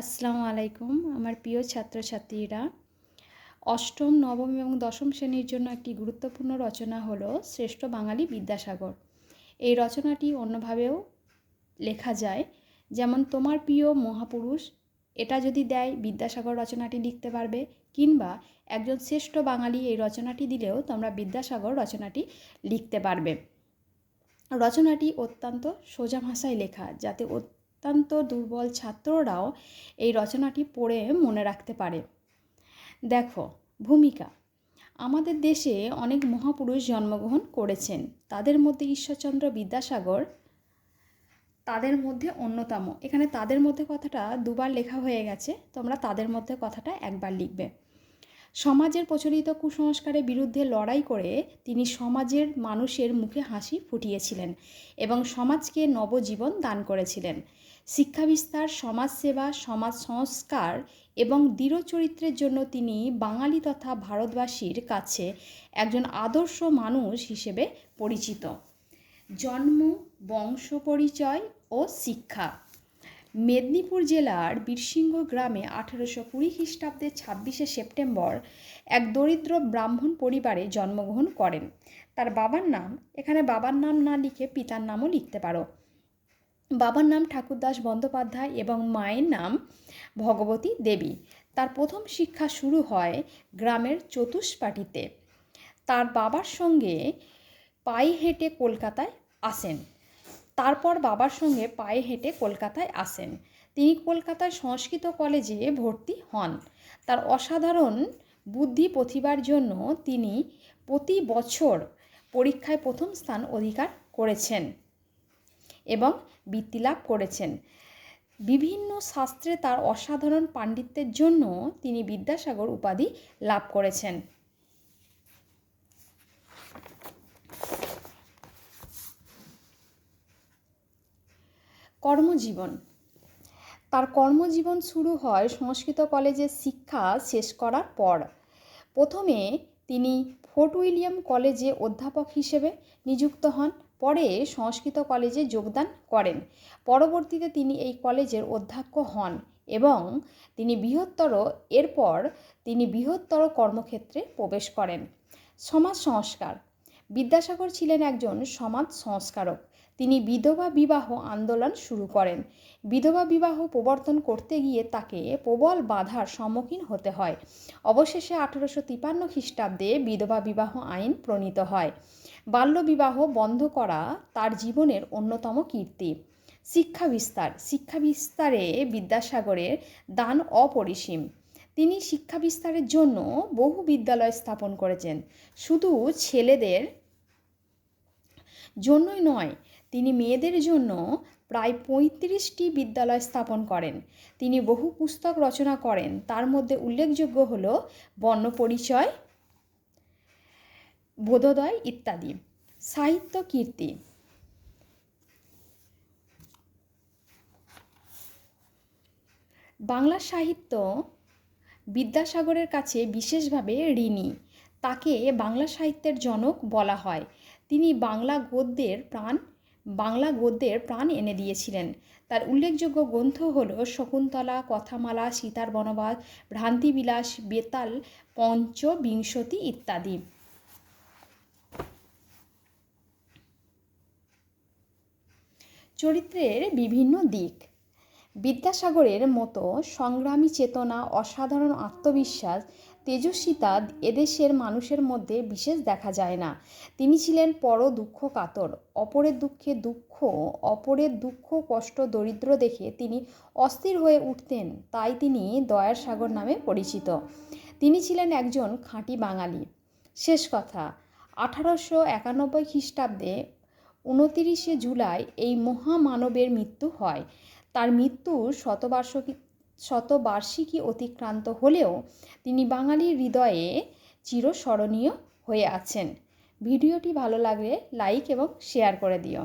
আসসালামু আলাইকুম, আমার প্রিয় ছাত্রছাত্রীরা। অষ্টম, নবম এবং দশম শ্রেণির জন্য একটি গুরুত্বপূর্ণ রচনা হলো শ্রেষ্ঠ বাঙালি বিদ্যাসাগর। এই রচনাটি অন্যভাবেও লেখা যায়, যেমন তোমার প্রিয় মহাপুরুষ, এটা যদি দেয় বিদ্যাসাগর রচনাটি লিখতে পারবে, কিংবা একজন শ্রেষ্ঠ বাঙালি এই রচনাটি দিলেও তোমরা বিদ্যাসাগর রচনাটি লিখতে পারবে। রচনাটি অত্যন্ত সোজা ভাষায় লেখা, যাতে অত্যন্ত দুর্বল ছাত্ররাও এই রচনাটি পড়ে মনে রাখতে পারে। দেখো, ভূমিকা। আমাদের দেশে অনেক মহাপুরুষ জন্মগ্রহণ করেছেন। তাদের মধ্যে ঈশ্বরচন্দ্র বিদ্যাসাগর, তাদের মধ্যে অন্যতম। এখানে তাদের মধ্যে কথাটা দুবার লেখা হয়ে গেছে, তোমরা তাদের মধ্যে কথাটা একবার লিখবে। সমাজের প্রচলিত কুসংস্কারের বিরুদ্ধে লড়াই করে তিনি সমাজের মানুষের মুখে হাসি ফুটিয়েছিলেন এবং সমাজকে নবজীবন দান করেছিলেন। শিক্ষা বিস্তার সমাজসেবা সমাজ সংস্কার এবং দৃঢ় চরিত্রের জন্য তিনি বাঙালি তথা ভারতবাসীর কাছে একজন আদর্শ মানুষ হিসেবে পরিচিত। জন্ম, বংশ পরিচয় ও শিক্ষা। মেদিনীপুর জেলার বীরসিংহ গ্রামে আঠেরোশো কুড়ি খ্রিস্টাব্দের ছাব্বিশে সেপ্টেম্বর এক দরিদ্র ব্রাহ্মণ পরিবারে জন্মগ্রহণ করেন। তার বাবার নাম, এখানে বাবার নাম না লিখে পিতার নামও লিখতে পারো। বাবার নাম ঠাকুরদাস বন্দ্যোপাধ্যায় এবং মায়ের নাম ভগবতী দেবী। তার প্রথম শিক্ষা শুরু হয় গ্রামের চতুষ্পাটিতে তার বাবার সঙ্গে পায়ে হেঁটে কলকাতায় আসেন। তারপর বাবার সঙ্গে পায়ে হেঁটে কলকাতায় আসেন। তিনি কলকাতায় সংস্কৃত কলেজে ভর্তি হন। তার অসাধারণ বুদ্ধি প্রতিভার জন্য তিনি প্রতি বছর পরীক্ষায় প্রথম স্থান অধিকার করেছেন এবং বৃত্তি লাভ করেছেন। বিভিন্ন শাস্ত্রে তার অসাধারণ পাণ্ডিত্যের জন্য তিনি বিদ্যাসাগর উপাধি লাভ করেছেন। কর্মজীবন। তার কর্মজীবন শুরু হয় সংস্কৃত কলেজের শিক্ষা শেষ করার পর। প্রথমে তিনি ফোর্ট উইলিয়াম কলেজে অধ্যাপক হিসেবে নিযুক্ত হন, পরে সংস্কৃত কলেজে যোগদান করেন। পরবর্তীতে তিনি এই কলেজের অধ্যক্ষ হন এবং তিনি বৃহত্তর, এরপর তিনি বৃহত্তর কর্মক্ষেত্রে প্রবেশ করেন। সমাজ সংস্কার। বিদ্যাসাগর ছিলেন একজন সমাজ সংস্কারক। তিনি বিধবা বিবাহ আন্দোলন শুরু করেন। বিধবা বিবাহ প্রবর্তন করতে গিয়ে তাকে প্রবল বাধার সম্মুখীন হতে হয়। অবশেষে আঠারোশো তিপান্ন খ্রিস্টাব্দে বিধবা বিবাহ আইন প্রণীত হয়। বাল্যবিবাহ বন্ধ করা তার জীবনের অন্যতম কীর্তি। শিক্ষা বিস্তার। শিক্ষা বিস্তারে বিদ্যাসাগরের দান অপরিসীম। তিনি শিক্ষা বিস্তারের জন্য বহু বিদ্যালয় স্থাপন করেছেন। শুধু ছেলেদের জন্যই নয় তিনি মেয়েদের জন্য প্রায় পঁয়ত্রিশটি বিদ্যালয় স্থাপন করেন। তিনি বহু পুস্তক রচনা করেন। তার মধ্যে উল্লেখযোগ্য হল বর্ণপরিচয় বোধোদয় ইত্যাদি। সাহিত্য কীর্তি। বাংলা সাহিত্য বিদ্যাসাগরের কাছে বিশেষভাবে ঋণী। তাকে বাংলা সাহিত্যের জনক বলা হয়। তিনি বাংলা গদ্যের প্রাণ বাংলা গদ্যের প্রাণ এনে দিয়েছিলেন। তার উল্লেখযোগ্য গ্রন্থ হল শকুন্তলা, কথামালা, সীতার বনবাস, ভ্রান্তিবিলাস, বেতাল, পঞ্চবিংশতি ইত্যাদি। চরিত্রের বিভিন্ন দিক। বিদ্যাসাগরের মতো সংগ্রামী চেতনা, অসাধারণ আত্মবিশ্বাস তেজস্বিতা এদেশের মানুষের মধ্যে বিশেষ দেখা যায় না। তিনি ছিলেন পর দুঃখ কাতর অপরের দুঃখে দুঃখ, অপরের দুঃখ, কষ্ট, দরিদ্র দেখে তিনি অস্থির হয়ে উঠতেন, তাই তিনি দয়ার সাগর নামে পরিচিত। তিনি ছিলেন একজন খাঁটি বাঙালি। শেষ কথা, আঠারোশো একানব্বই খ্রিস্টাব্দে উনতিরিশে জুলাই এই মহামানবের মৃত্যু হয়। তার মৃত্যু শতবার্ষিকী শতবার্ষিকী অতিক্রান্ত হলেও তিনি বাঙালির হৃদয়ে চিরস্মরণীয় হয়ে আছেন। ভিডিওটি ভালো লাগলে লাইক এবং শেয়ার করে দিও।